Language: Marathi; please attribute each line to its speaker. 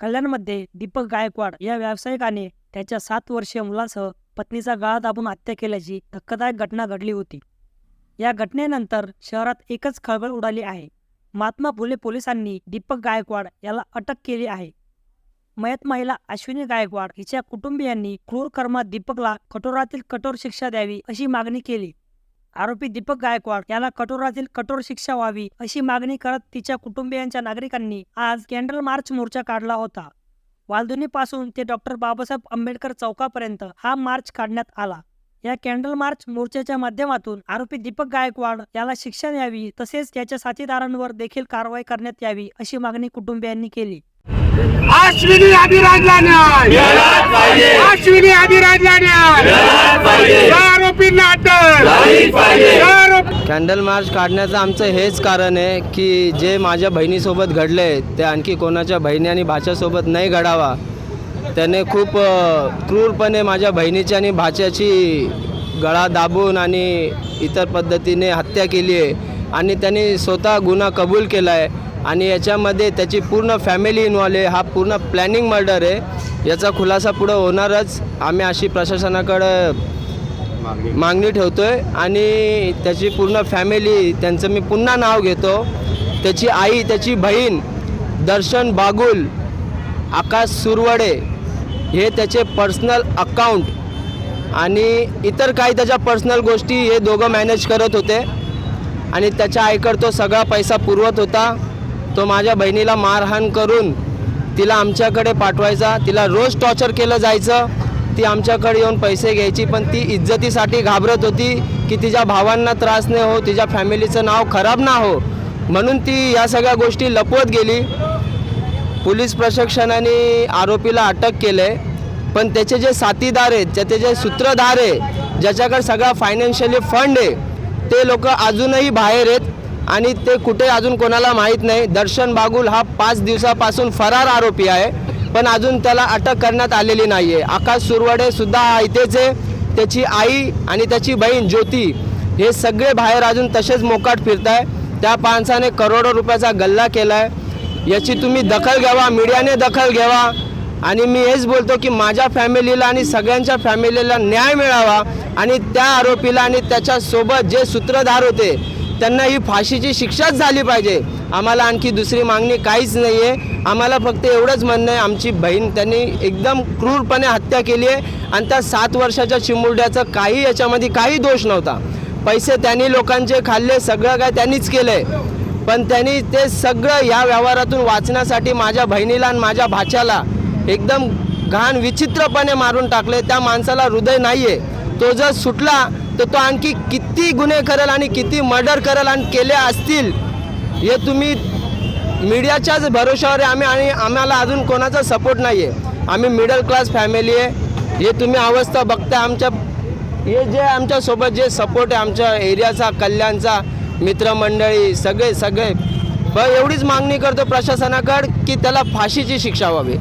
Speaker 1: कल्याणमध्ये दीपक गायकवाड या व्यावसायिकाने त्याच्या सात वर्षीय मुलासह पत्नीचा गाळा दाबून हत्या केल्याची धक्कादायक घटना घडली होती. या घटनेनंतर शहरात एकच खळबळ उडाली आहे. महात्मा फुले पोलिसांनी दीपक गायकवाड याला अटक केली आहे. मयत महिला अश्विनी गायकवाड हिच्या कुटुंबियांनी क्रूर कर्मात दीपकला कठोरातील कठोर शिक्षा द्यावी अशी मागणी केली. आरोपी दीपक गायकवाड याला कठोरातील कठोर शिक्षा व्हावी अशी मागणी करत तिच्या कुटुंबियांच्या नागरिकांनी आज कॅन्डल मार्च मोर्चा काढला होता. वालधुनी पासून ते डॉक्टर बाबासाहेब आंबेडकर चौकापर्यंत हा मार्च काढण्यात आला. या कॅन्डल मार्च मोर्चाच्या माध्यमातून आरोपी दीपक गायकवाड याला शिक्षा द्यावी तसेच त्याच्या साथीदारांवर देखील कारवाई करण्यात यावी अशी मागणी कुटुंबियांनी केली.
Speaker 2: अश्विनी अभिराजला न्याय! अश्विनी अभिराजला न्याय! आरोपींना अटक!
Speaker 3: कॅन्डल मार्च काढण्याचं आमचं हेच कारण आहे की जे माझ्या बहिणीसोबत घडले ते आणखी कोणाच्या बहिणी आणि भाच्यासोबत नाही घडावा. त्याने खूप क्रूरपणे माझ्या बहिणीची आणि भाच्याची गळा दाबून आणि इतर पद्धतीने हत्या केली आहे. आणि त्यांनी स्वतः गुन्हा कबूल केला आहे आणि याच्यामध्ये त्याची पूर्ण फॅमिली इन्वॉल्व आहे. हा पूर्ण प्लॅनिंग मर्डर आहे. याचा खुलासा पुढं होणारच. आम्ही अशी प्रशासनाकडं मागणी. ठेवतोय आणि त्याची पूर्ण फॅमिली त्यांचं मी पुन्हा नाव घेतो. त्याची आई त्याची बहीण दर्शन बागुल आकाश सुरवडे हे त्याचे पर्सनल अकाउंट आणि इतर काही त्याच्या पर्सनल गोष्टी हे दोघं मॅनेज करत होते. आणि त्याच्या आईकडं तो सगळा पैसा पुरवत होता. तो माझ्या बहिणीला मारहाण करून तिला आमच्याकडे पाठवायचा तिला रोज टॉर्चर केलं जायचं. ती आमच्याकडे येऊन पैसे घ्यायची पण ती इज्जतीसाठी घाबरत होती की तिच्या भावांना त्रास नाही हो तिच्या फॅमिलीचं नाव खराब ना हो. म्हणून ती या सगळ्या गोष्टी लपवत गेली. पोलीस प्रशिक्षणाने आरोपीला अटक केलं आहे पण त्याचे जे साथीदार आहेत त्याचे जे सूत्रधार आहे ज्याच्याकडे सगळा फायनान्शियली फंड आहे ते लोक अजूनही बाहेर आहेत आणि ते कुठे अजून कोणाला माहीत नाही. दर्शन बागुल हा पाच दिवसापासून फरार आरोपी आहे. पण अजून त्याला अटक करण्यात आलेली नाही आहे आकाश सुरवडे सुद्धा इथेच आहे. त्याची आई आणि त्याची बहीण ज्योती हे सगळे बाहेर अजून तसेच मोकाट फिरत आहे त्या माणसाने करोडो रुपयाचा गल्ला केला आहे याची तुम्ही दखल घ्यावा मीडियाने दखल घ्यावा. आणि मी हेच बोलतो की माझ्या फॅमिलीला आणि सगळ्यांच्या फॅमिलीला न्याय मिळावा. आणि त्या आरोपीला आणि त्याच्यासोबत जे सूत्रधार होते त्यांना ही फाशीची शिक्षाच झाली पाहिजे. आम्हाला आणखी दुसरी मागणी काहीच नाही आहे आम्हाला फक्त एवढंच म्हणणं आहे आमची बहीण त्यांनी एकदम क्रूरपणे हत्या केली आहे आणि त्या सात वर्षाच्या चिमुरड्याचं काही याच्यामध्ये काही दोष नव्हता. पैसे त्यांनी लोकांचे खाल्ले सगळं काय त्यांनीच केलं आहे पण त्यांनी ते सगळं या व्यवहारातून वाचण्यासाठी माझ्या बहिणीला आणि माझ्या भाच्याला एकदम घाण विचित्रपणे मारून टाकले. त्या माणसाला हृदय नाही आहे तो जर सुटला तर तो आणखी किती गुन्हे करेल आणि किती मर्डर करेल आणि केले असतील? हे तुम्ही मीडियाच्याच भरोशावर आहे. आम्ही आणि आम्हाला अजून कोणाचा सपोर्ट नाही आहे आम्ही मिडल क्लास फॅमिली आहे. हे तुम्ही अवस्था बघता आमच्या हे जे आमच्यासोबत जे सपोर्ट आहे आमच्या एरियाचा कल्याणचा मित्रमंडळी सगळे सगळे. ब एवढीच मागणी करतो प्रशासनाकड की त्याला फाशीची शिक्षा व्हावी.